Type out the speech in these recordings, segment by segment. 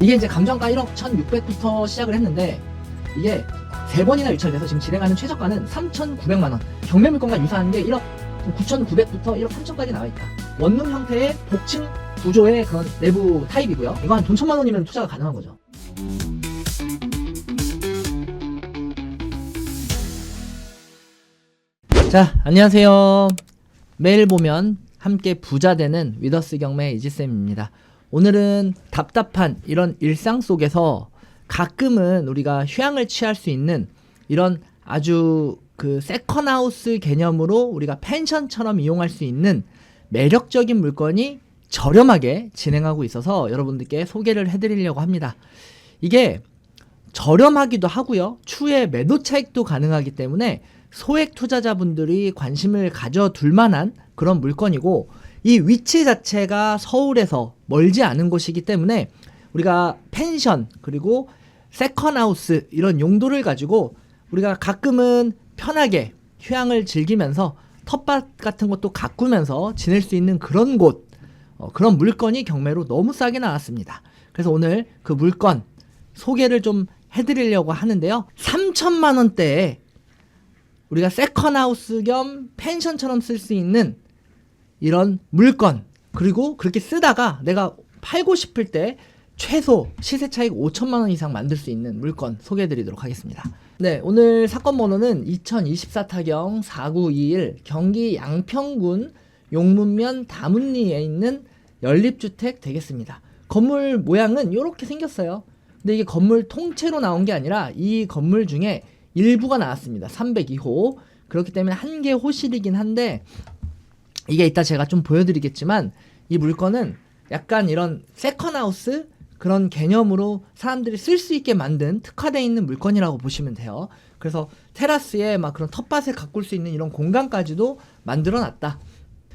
이게 이제 감정가 1억 1,600부터 시작을 했는데 이게 세 번이나 유찰돼서 지금 진행하는 최저가는 3,900만 원. 경매 물건과 유사한 게 1억 9,900부터 1억 3천까지 나와 있다. 원룸 형태의 복층 구조의 그런 내부 타입이고요. 이거 한 돈 천만 원이면 투자가 가능한 거죠. 자, 안녕하세요. 매일 보면 함께 부자 되는 위더스 경매 이지쌤입니다. 오늘은 답답한 이런 일상 속에서 가끔은 우리가 휴양을 취할 수 있는 이런 아주 그 세컨하우스 개념으로 우리가 펜션처럼 이용할 수 있는 매력적인 물건이 저렴하게 진행하고 있어서 여러분들께 소개를 해드리려고 합니다. 이게 저렴하기도 하고요. 추후에 매도 차익도 가능하기 때문에 소액 투자자분들이 관심을 가져둘 만한 그런 물건이고 이 위치 자체가 서울에서 멀지 않은 곳이기 때문에 우리가 펜션 그리고 세컨하우스 이런 용도를 가지고 우리가 가끔은 편하게 휴양을 즐기면서 텃밭 같은 것도 가꾸면서 지낼 수 있는 그런 곳 어, 그런 물건이 경매로 너무 싸게 나왔습니다. 그래서 오늘 그 물건 소개를 좀 해드리려고 하는데요. 3천만 원대에 우리가 세컨하우스 겸 펜션처럼 쓸 수 있는 이런 물건 그리고 그렇게 쓰다가 내가 팔고 싶을 때 최소 시세 차익 5천만 원 이상 만들 수 있는 물건 소개해 드리도록 하겠습니다. 네, 오늘 사건 번호는 2024 타경 4921 경기 양평군 용문면 다문리에 있는 연립주택 되겠습니다. 건물 모양은 이렇게 생겼어요. 근데 이게 건물 통째로 나온 게 아니라 이 건물 중에 일부가 나왔습니다. 302호. 그렇기 때문에 한 개 호실이긴 한데 이게 이따 제가 좀 보여드리겠지만 이 물건은 약간 이런 세컨하우스 그런 개념으로 사람들이 쓸 수 있게 만든 특화되어 있는 물건이라고 보시면 돼요. 그래서 테라스에 막 그런 텃밭을 가꿀 수 있는 이런 공간까지도 만들어 놨다.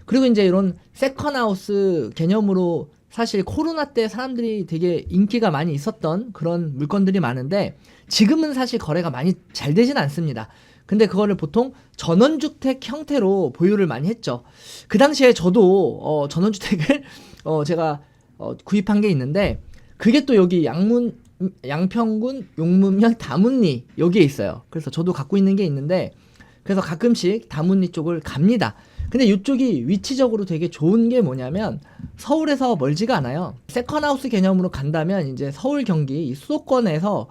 그리고 이제 이런 세컨하우스 개념으로 사실 코로나 때 사람들이 되게 인기가 많이 있었던 그런 물건들이 많은데 지금은 사실 거래가 많이 잘 되진 않습니다. 근데 그거를 보통 전원주택 형태로 보유를 많이 했죠. 그 당시에 저도 어, 전원주택을 어, 제가 어, 구입한 게 있는데 그게 또 여기 양문 양평군 용문면 다문리 여기에 있어요. 그래서 저도 갖고 있는 게 있는데 그래서 가끔씩 다문리 쪽을 갑니다. 근데 이쪽이 위치적으로 되게 좋은 게 뭐냐면 서울에서 멀지가 않아요. 세컨하우스 개념으로 간다면 이제 서울 경기 이 수도권에서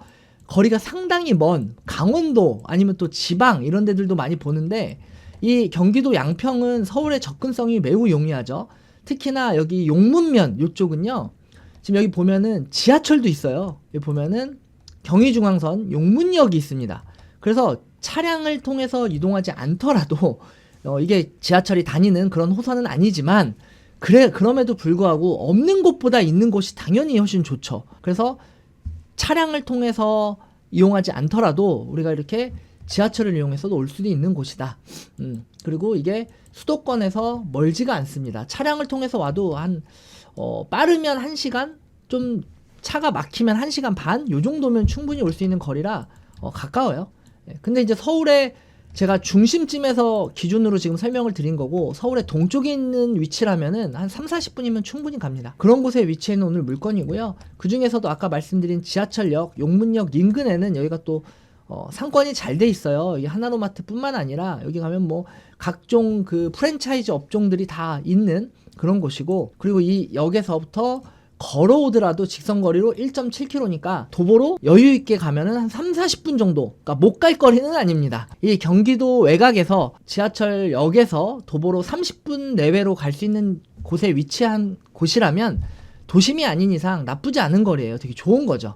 거리가 상당히 먼 강원도 아니면 또 지방 이런 데들도 많이 보는데 이 경기도 양평은 서울의 접근성이 매우 용이하죠. 특히나 여기 용문면 이쪽은요. 지금 여기 보면은 지하철도 있어요. 여기 보면은 경의중앙선 용문역이 있습니다. 그래서 차량을 통해서 이동하지 않더라도 어, 이게 지하철이 다니는 그런 호선은 아니지만 그래 그럼에도 불구하고 없는 곳보다 있는 곳이 당연히 훨씬 좋죠. 그래서 차량을 통해서 이용하지 않더라도 우리가 이렇게 지하철을 이용해서도 올 수도 있는 곳이다. 음, 그리고 이게 수도권에서 멀지가 않습니다. 차량을 통해서 와도 한 어, 빠르면 1시간, 좀 차가 막히면 1시간 반, 요 정도면 충분히 올 수 있는 거리라 어, 가까워요. 예, 근데 이제 서울에 제가 중심쯤에서 기준으로 지금 설명을 드린 거고 서울의 동쪽에 있는 위치라면은 한 3, 40분이면 충분히 갑니다. 그런 곳에 위치해 오늘 물건이고요. 그 중에서도 아까 말씀드린 지하철역, 용문역 인근에는 여기가 또 어, 상권이 잘 돼 있어요. 이 하나로마트뿐만 아니라 여기 가면 뭐 각종 그 프랜차이즈 업종들이 다 있는 그런 곳이고 그리고 이 역에서부터 걸어오더라도 직선거리로 1.7km니까 도보로 여유 있게 가면은 한 3, 40분 정도. 그러니까 못 갈 거리는 아닙니다. 이 경기도 외곽에서 지하철역에서 도보로 30분 내외로 갈 수 있는 곳에 위치한 곳이라면 도심이 아닌 이상 나쁘지 않은 거리예요. 되게 좋은 거죠.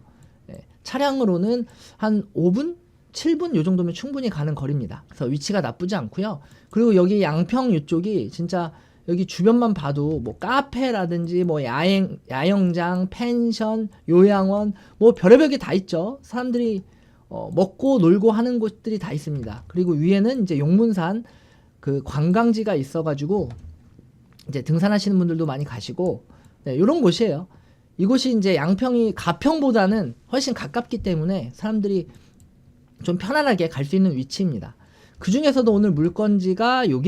예, 차량으로는 한 5분, 7분 요 정도면 충분히 가는 거리입니다. 그래서 위치가 나쁘지 않고요. 그리고 여기 양평 이쪽이 진짜 여기 주변만 봐도 뭐 카페라든지 뭐 야행 야영장, 펜션, 요양원 뭐 별의별 게 다 있죠. 사람들이 어, 먹고 놀고 하는 곳들이 다 있습니다. 그리고 위에는 이제 용문산 그 관광지가 있어가지고 이제 등산하시는 분들도 많이 가시고 네, 이런 곳이에요. 이곳이 이제 양평이 가평보다는 훨씬 가깝기 때문에 사람들이 좀 편안하게 갈 수 있는 위치입니다. 그 중에서도 오늘 물건지가 요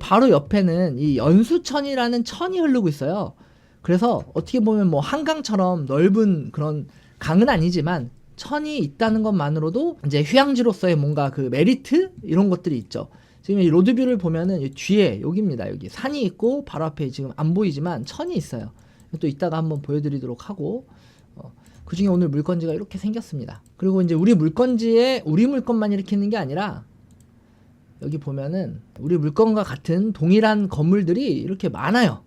바로 옆에는 이 연수천이라는 천이 흐르고 있어요. 그래서 어떻게 보면 뭐 한강처럼 넓은 그런 강은 아니지만 천이 있다는 것만으로도 이제 휴양지로서의 뭔가 그 메리트 이런 것들이 있죠. 지금 이 로드뷰를 보면은 이 뒤에 여기입니다. 여기 산이 있고 바로 앞에 지금 안 보이지만 천이 있어요. 또 이따가 한번 보여드리도록 하고 어, 그 중에 오늘 물건지가 이렇게 생겼습니다. 그리고 이제 우리 물건지에 우리 물건만 이렇게 있는 게 아니라 여기 보면은 우리 물건과 같은 동일한 건물들이 이렇게 많아요.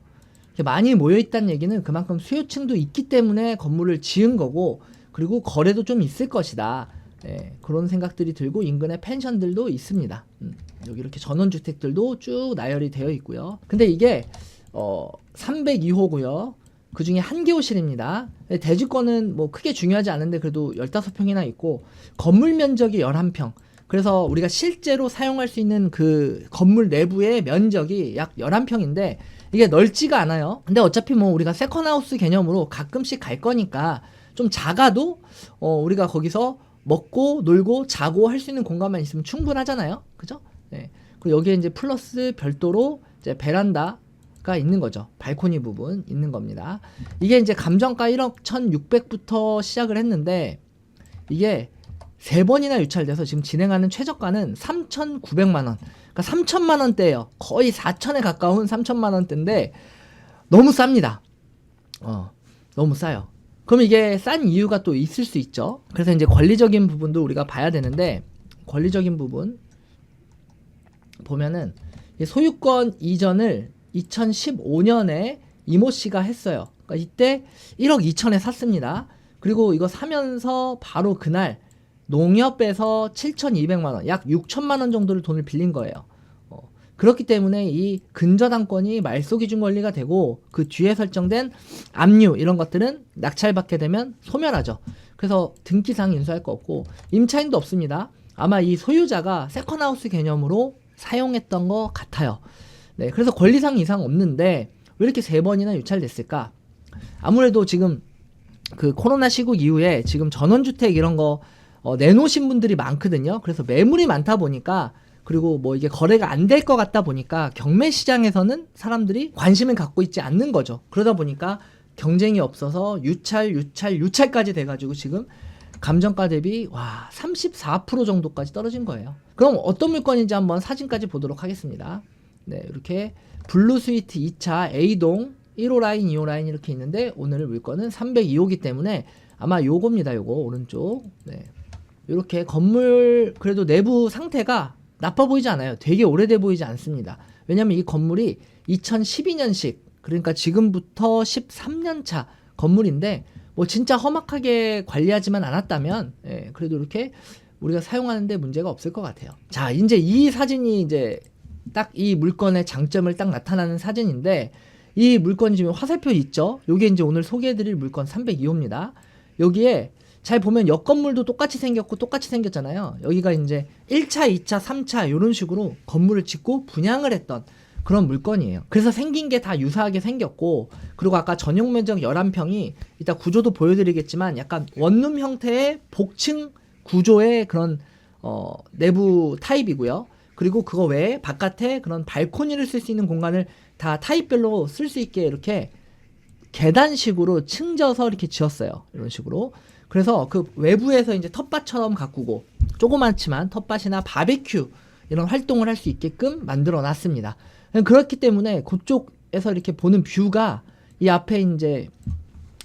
이렇게 많이 모여 있다는 얘기는 그만큼 수요층도 있기 때문에 건물을 지은 거고 그리고 거래도 좀 있을 것이다. 예, 그런 생각들이 들고 인근에 펜션들도 있습니다. 음, 여기 이렇게 전원주택들도 쭉 나열이 되어 있고요. 근데 이게 어, 302호고요. 그 중에 한 개 호실입니다. 대지권은 뭐 크게 중요하지 않은데 그래도 15평이나 있고 건물 면적이 11평. 그래서 우리가 실제로 사용할 수 있는 그 건물 내부의 면적이 약 11평인데 이게 넓지가 않아요. 근데 어차피 뭐 우리가 세컨하우스 개념으로 가끔씩 갈 거니까 좀 작아도 어 우리가 거기서 먹고 놀고 자고 할 수 있는 공간만 있으면 충분하잖아요. 그죠? 네. 그리고 여기에 이제 플러스 별도로 이제 베란다 가 있는 거죠. 발코니 부분 있는 겁니다. 이게 이제 감정가 1억 1,600부터 시작을 했는데 이게 세 번이나 유찰돼서 지금 진행하는 최저가는 3,900만 원. 그러니까 3천만 원대예요. 거의 4천에 가까운 3천만 원대인데 너무 쌉니다. 어, 너무 싸요. 그럼 이게 싼 이유가 또 있을 수 있죠. 그래서 이제 권리적인 부분도 우리가 봐야 되는데 권리적인 부분 보면은 이 소유권 이전을 2015년에 이모 씨가 했어요. 그러니까 이때 1억 2천에 샀습니다. 그리고 이거 사면서 바로 그날 농협에서 7,200만 원, 약 6천만 원 정도를 돈을 빌린 거예요. 어, 그렇기 때문에 이 근저당권이 말소 기준 권리가 되고 그 뒤에 설정된 압류 이런 것들은 낙찰받게 되면 소멸하죠. 그래서 등기상 인수할 거 없고 임차인도 없습니다. 아마 이 소유자가 세컨하우스 개념으로 사용했던 것 같아요. 네, 그래서 권리상 이상 없는데 왜 이렇게 세 번이나 유찰됐을까? 아무래도 지금 그 코로나 시국 이후에 지금 전원주택 이런 거 어, 내놓으신 분들이 많거든요. 그래서 매물이 많다 보니까 그리고 뭐 이게 거래가 안 될 것 같다 보니까 경매 시장에서는 사람들이 관심을 갖고 있지 않는 거죠. 그러다 보니까 경쟁이 없어서 유찰, 유찰, 유찰까지 돼가지고 지금 감정가 대비 와 34% 정도까지 떨어진 거예요. 그럼 어떤 물건인지 한번 사진까지 보도록 하겠습니다. 네, 이렇게 블루 스위트 2차 A동 1호 라인, 2호 라인 이렇게 있는데 오늘 물건은 302호기 때문에 아마 요겁니다. 요거 오른쪽. 네. 이렇게 건물 그래도 내부 상태가 나빠 보이지 않아요. 되게 오래돼 보이지 않습니다. 왜냐면 이 건물이 2012년식 그러니까 지금부터 13년 차 건물인데 뭐 진짜 험악하게 관리하지만 않았다면 예, 그래도 이렇게 우리가 사용하는데 문제가 없을 것 같아요. 자, 이제 이 사진이 이제 딱 이 물건의 장점을 딱 나타나는 사진인데 이 물건 지금 화살표 있죠? 요게 이제 오늘 소개해드릴 물건 302호입니다. 여기에 잘 보면 옆 건물도 똑같이 생겼고 똑같이 생겼잖아요. 여기가 이제 1차, 2차, 3차 이런 식으로 건물을 짓고 분양을 했던 그런 물건이에요. 그래서 생긴 게 다 유사하게 생겼고 그리고 아까 전용 면적 11평이 이따 구조도 보여드리겠지만 약간 원룸 형태의 복층 구조의 그런 어, 내부 타입이고요. 그리고 그거 외에 바깥에 그런 발코니를 쓸 수 있는 공간을 다 타입별로 쓸 수 있게 이렇게 계단식으로 층져서 이렇게 지었어요. 이런 식으로. 그래서 그 외부에서 이제 텃밭처럼 가꾸고 조그맣지만 텃밭이나 바베큐 이런 활동을 할 수 있게끔 만들어 놨습니다. 그렇기 때문에 그쪽에서 이렇게 보는 뷰가 이 앞에 이제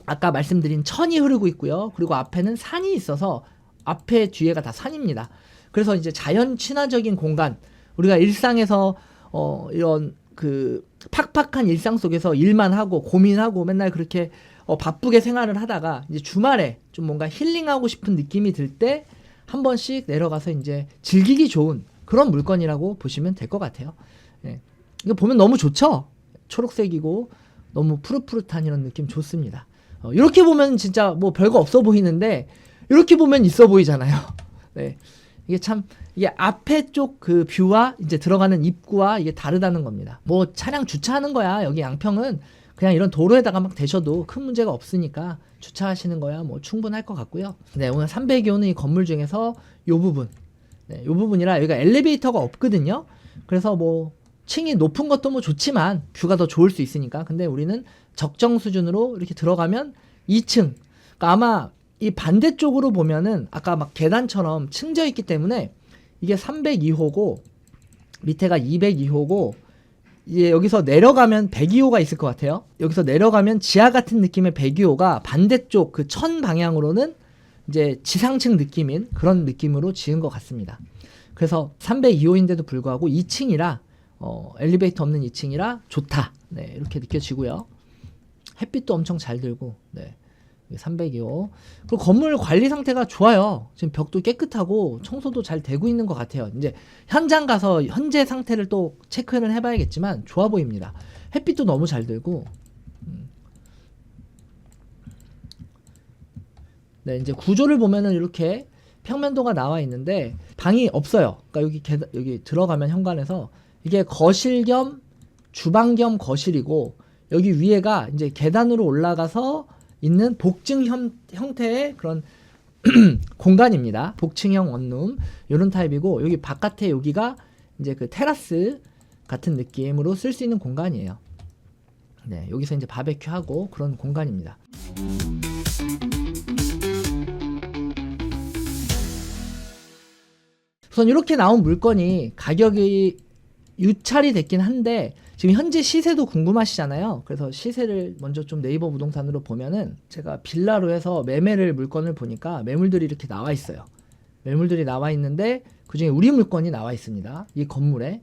아까 말씀드린 천이 흐르고 있고요. 그리고 앞에는 산이 있어서 앞에 뒤에가 다 산입니다. 그래서 이제 자연 친화적인 공간 우리가 일상에서 어 이런 그 팍팍한 일상 속에서 일만 하고 고민하고 맨날 그렇게 어, 바쁘게 생활을 하다가 이제 주말에 좀 뭔가 힐링하고 싶은 느낌이 들 때 한 번씩 내려가서 이제 즐기기 좋은 그런 물건이라고 보시면 될 것 같아요. 예. 이거 보면 너무 좋죠? 초록색이고 너무 푸릇푸릇한 이런 느낌 좋습니다. 어, 이렇게 보면 진짜 뭐 별거 없어 보이는데 이렇게 보면 있어 보이잖아요. 네. 이게 참 이게 앞에 쪽 그 뷰와 이제 들어가는 입구와 이게 다르다는 겁니다. 뭐 차량 주차하는 거야. 여기 양평은 그냥 이런 도로에다가 막 대셔도 큰 문제가 없으니까 주차하시는 거야 뭐 충분할 것 같고요. 네, 오늘 300이 이 건물 중에서 요 부분, 네, 요 부분이라 여기가 엘리베이터가 없거든요. 그래서 뭐 층이 높은 것도 뭐 좋지만 뷰가 더 좋을 수 있으니까. 근데 우리는 적정 수준으로 이렇게 들어가면 2층. 그러니까 아마 이 반대쪽으로 보면은 아까 막 계단처럼 층져 있기 때문에 이게 302호고 밑에가 202호고 이제 여기서 내려가면 102호가 있을 것 같아요. 여기서 내려가면 지하 같은 느낌의 102호가 반대쪽 그 천 방향으로는 이제 지상층 느낌인 그런 느낌으로 지은 것 같습니다. 그래서 302호인데도 불구하고 2층이라 어, 엘리베이터 없는 2층이라 좋다. 네, 이렇게 느껴지고요. 햇빛도 엄청 잘 들고, 네. 302호. 그리고 건물 관리 상태가 좋아요. 지금 벽도 깨끗하고 청소도 잘 되고 있는 것 같아요. 이제 현장 가서 현재 상태를 또 체크를 해봐야겠지만 좋아 보입니다. 햇빛도 너무 잘 들고. 음. 네, 이제 구조를 보면은 이렇게 평면도가 나와 있는데 방이 없어요. 그러니까 여기 계단, 여기 들어가면 현관에서 이게 거실 겸 주방 겸 거실이고 여기 위에가 이제 계단으로 올라가서 있는 복층 형, 형태의 그런 공간입니다. 복층형 원룸 이런 타입이고 여기 바깥에 여기가 이제 그 테라스 같은 느낌으로 쓸 수 있는 공간이에요. 네, 여기서 이제 바베큐 하고 그런 공간입니다. 우선 이렇게 나온 물건이 가격이 유찰이 됐긴 한데 지금 현재 시세도 궁금하시잖아요. 그래서 시세를 먼저 좀 네이버 부동산으로 보면은 제가 빌라로 해서 매매를 물건을 보니까 매물들이 이렇게 나와 있어요. 매물들이 나와 있는데 그중에 우리 물건이 나와 있습니다. 이 건물에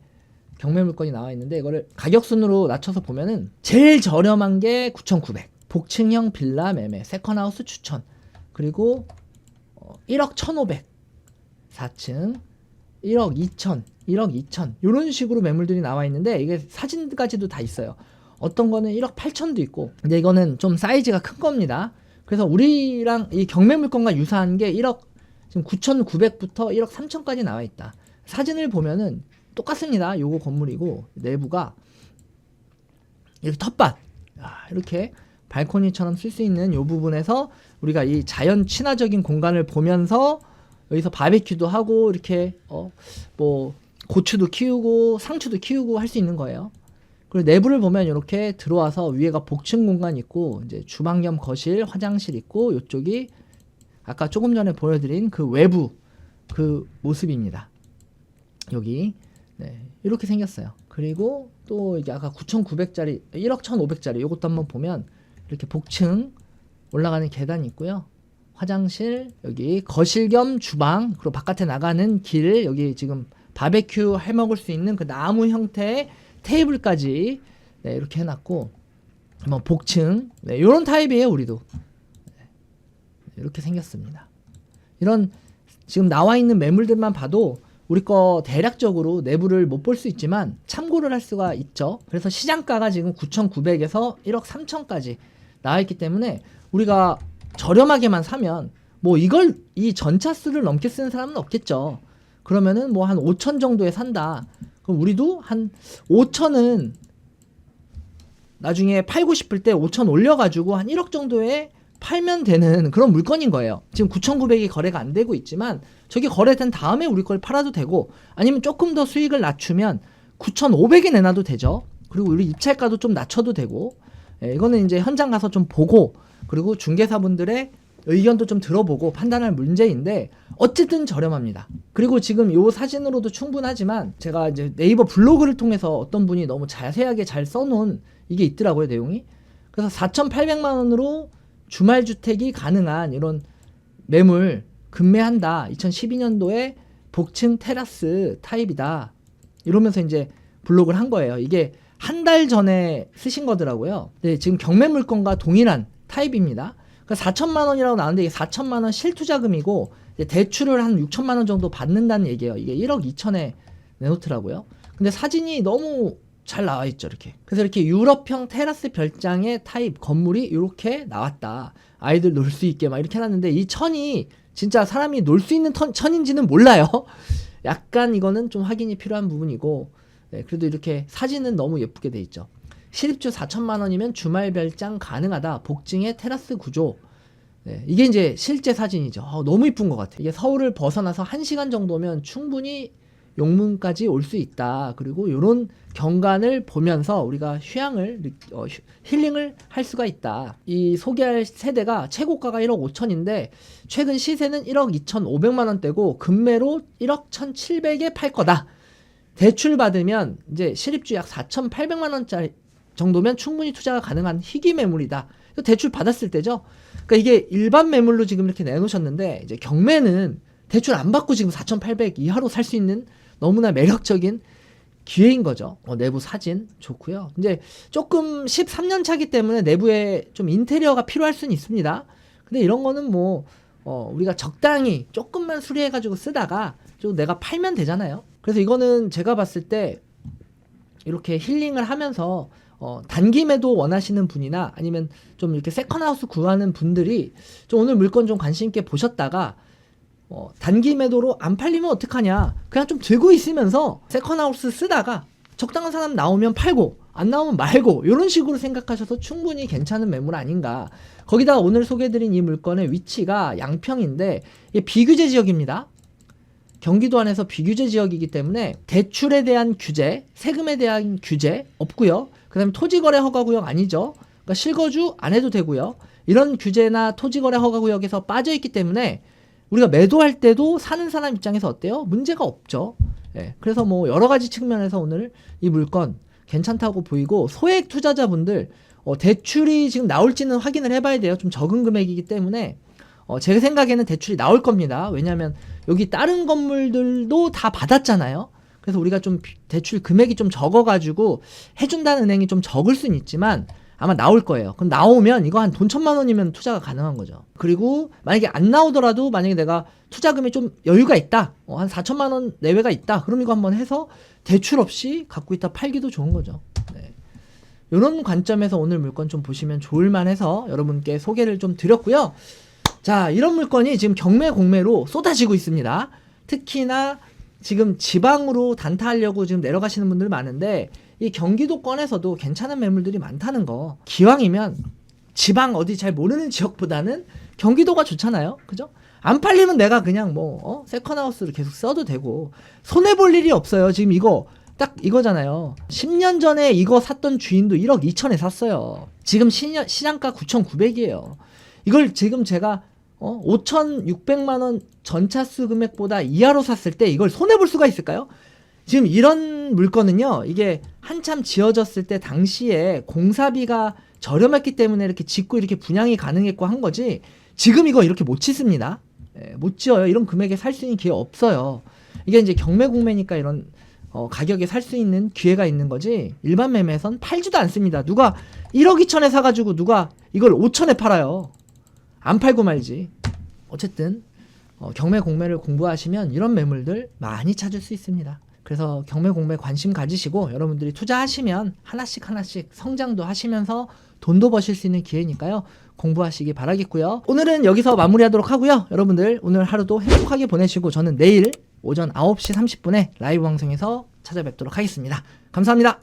경매 물건이 나와 있는데 이거를 가격 순으로 낮춰서 보면은 제일 저렴한 게 9,900. 복층형 빌라 매매 세컨하우스 추천. 그리고 어, 1억 1,500. 4층 1억 2천, 1억 2천 이런 식으로 매물들이 나와 있는데 이게 사진까지도 다 있어요. 어떤 거는 1억 8천도 있고 근데 이거는 좀 사이즈가 큰 겁니다. 그래서 우리랑 이 경매 물건과 유사한 게 1억 지금 9,900부터 1억 3천까지 나와 있다. 사진을 보면은 똑같습니다. 요거 건물이고 내부가 이렇게 텃밭 아, 이렇게 발코니처럼 쓸 수 있는 요 부분에서 우리가 이 자연 친화적인 공간을 보면서 여기서 바베큐도 하고 이렇게 어뭐 고추도 키우고 상추도 키우고 할 수 있는 거예요. 그리고 내부를 보면 이렇게 들어와서 위에가 복층 공간 있고 이제 주방 겸 거실, 화장실 있고 이쪽이 아까 조금 전에 보여드린 그 외부 그 모습입니다. 여기 네, 이렇게 생겼어요. 그리고 또 이게 아까 9,900짜리, 1억 1,500짜리 이것도 한번 보면 이렇게 복층 올라가는 계단이 있고요. 화장실 여기 거실 겸 주방 그리고 바깥에 나가는 길 여기 지금 바베큐 해 먹을 수 있는 그 나무 형태의 테이블까지 네, 이렇게 해놨고 뭐 복층 네, 이런 타입이에요 우리도 네, 이렇게 생겼습니다. 이런 지금 나와 있는 매물들만 봐도 우리 거 대략적으로 내부를 못 볼 수 있지만 참고를 할 수가 있죠. 그래서 시장가가 지금 9,900에서 1억 3천까지 나와 있기 때문에 우리가 저렴하게만 사면 뭐 이걸 이 전차수를 넘게 쓰는 사람은 없겠죠. 그러면은 뭐 한 5천 정도에 산다. 그럼 우리도 한 5천은 나중에 팔고 싶을 때 5천 올려가지고 한 1억 정도에 팔면 되는 그런 물건인 거예요. 지금 9,900이 거래가 안 되고 있지만 저게 거래된 다음에 우리 걸 팔아도 되고 아니면 조금 더 수익을 낮추면 9,500에 내놔도 되죠. 그리고 우리 입찰가도 좀 낮춰도 되고 예, 이거는 이제 현장 가서 좀 보고 그리고 중개사분들의 의견도 좀 들어보고 판단할 문제인데 어쨌든 저렴합니다. 그리고 지금 요 사진으로도 충분하지만 제가 이제 네이버 블로그를 통해서 어떤 분이 너무 자세하게 잘 써놓은 이게 있더라고요 내용이. 그래서 4,800만 원으로 주말 주택이 가능한 이런 매물 급매한다. 2012년도에 복층 테라스 타입이다. 이러면서 이제 블록을 한 거예요. 이게 한 달 전에 쓰신 거더라고요. 네, 지금 경매 물건과 동일한 타입입니다. 그러니까 4천만 원이라고 나오는데 이게 4천만 원 실투자금이고 대출을 한 6천만 원 정도 받는다는 얘기예요. 이게 1억 2천에 내놓더라고요. 근데 사진이 너무 잘 나와 있죠, 이렇게. 그래서 이렇게 유럽형 테라스 별장의 타입 건물이 이렇게 나왔다. 아이들 놀 수 있게 막 이렇게 해놨는데 이 천이 진짜 사람이 놀 수 있는 천, 천인지는 몰라요. 약간 이거는 좀 확인이 필요한 부분이고, 네, 그래도 이렇게 사진은 너무 예쁘게 돼 있죠. 실입주 4천만 원이면 주말 별장 가능하다. 복층의 테라스 구조. 네, 이게 이제 실제 사진이죠. 어, 너무 이쁜 것 같아요. 이게 서울을 벗어나서 1시간 정도면 충분히 용문까지 올 수 있다. 그리고 이런 경관을 보면서 우리가 휴양을 느- 어, 휴- 힐링을 할 수가 있다. 이 소개할 세대가 최고가가 1억 5천인데 최근 시세는 1억 2천 5백만 원대고 금매로 1억 1,700에 팔 거다. 대출 받으면 이제 실입주 약 4,800만 원짜리 정도면 충분히 투자가 가능한 희귀 매물이다. 대출 받았을 때죠. 그러니까 이게 일반 매물로 지금 이렇게 내놓으셨는데 이제 경매는 대출 안 받고 지금 4,800 이하로 살 수 있는 너무나 매력적인 기회인 거죠. 어, 내부 사진 좋고요. 이제 조금 13년 차기 때문에 내부에 좀 인테리어가 필요할 수는 있습니다. 근데 이런 거는 뭐 어, 우리가 적당히 조금만 수리해가지고 쓰다가 좀 내가 팔면 되잖아요. 그래서 이거는 제가 봤을 때 이렇게 힐링을 하면서 어, 단기 매도 원하시는 분이나 아니면 좀 이렇게 세컨하우스 구하는 분들이 좀 오늘 물건 좀 관심 있게 보셨다가 어, 단기 매도로 안 팔리면 어떡하냐 그냥 좀 들고 있으면서 세컨하우스 쓰다가 적당한 사람 나오면 팔고 안 나오면 말고 이런 식으로 생각하셔서 충분히 괜찮은 매물 아닌가 거기다가 오늘 소개해드린 이 물건의 위치가 양평인데 비규제 지역입니다 경기도 안에서 비규제 지역이기 때문에 대출에 대한 규제, 세금에 대한 규제 없고요. 그다음에 토지거래 허가구역 아니죠. 그러니까 실거주 안 해도 되고요. 이런 규제나 토지거래 허가구역에서 빠져 있기 때문에 우리가 매도할 때도 사는 사람 입장에서 어때요? 문제가 없죠. 예. 그래서 뭐 여러 가지 측면에서 오늘 이 물건 괜찮다고 보이고 소액 투자자분들 어, 대출이 지금 나올지는 확인을 해봐야 돼요. 좀 적은 금액이기 때문에 어, 제 생각에는 대출이 나올 겁니다. 왜냐하면 여기 다른 건물들도 다 받았잖아요. 그래서 우리가 좀 비- 대출 금액이 좀 적어가지고 해준다는 은행이 좀 적을 수는 있지만 아마 나올 거예요. 그럼 나오면 이거 한 돈 천만 원이면 투자가 가능한 거죠. 그리고 만약에 안 나오더라도 만약에 내가 투자금이 좀 여유가 있다, 어, 한 4천만 원 내외가 있다, 그럼 이거 한번 해서 대출 없이 갖고 있다 팔기도 좋은 거죠. 네. 이런 관점에서 오늘 물건 좀 보시면 좋을만 해서 여러분께 소개를 좀 드렸고요. 자, 이런 물건이 지금 경매 공매로 쏟아지고 있습니다. 특히나 지금 지방으로 단타하려고 지금 내려가시는 분들 많은데 이 경기도권에서도 괜찮은 매물들이 많다는 거. 기왕이면 지방 어디 잘 모르는 지역보다는 경기도가 좋잖아요. 그죠? 안 팔리면 내가 그냥 뭐 어? 세컨하우스를 계속 써도 되고 손해 볼 일이 없어요. 지금 이거 딱 이거잖아요. 10년 전에 이거 샀던 주인도 1억 2천에 샀어요. 지금 시장가 9,900이에요. 이걸 지금 제가 어? 5,600만 원 전차수 금액보다 이하로 샀을 때 이걸 손해 볼 수가 있을까요? 지금 이런 물건은요. 이게 한참 지어졌을 때 당시에 공사비가 저렴했기 때문에 이렇게 짓고 이렇게 분양이 가능했고 한 거지. 지금 이거 이렇게 못 짓습니다. 예, 못 지어요. 이런 금액에 살 수 있는 기회 없어요. 이게 이제 경매 공매니까 이런 어, 가격에 살 수 있는 기회가 있는 거지 일반 매매에선 팔지도 않습니다. 누가 1억 2천에 사가지고 누가 이걸 5천에 팔아요. 안 팔고 말지. 어쨌든 어, 경매 공매를 공부하시면 이런 매물들 많이 찾을 수 있습니다. 그래서 경매 공매 관심 가지시고 여러분들이 투자하시면 하나씩 하나씩 성장도 하시면서 돈도 버실 수 있는 기회니까요. 공부하시기 바라겠고요. 오늘은 여기서 마무리하도록 하고요. 여러분들 오늘 하루도 행복하게 보내시고 저는 내일 오전 9시 30분에 라이브 방송에서 찾아뵙도록 하겠습니다. 감사합니다.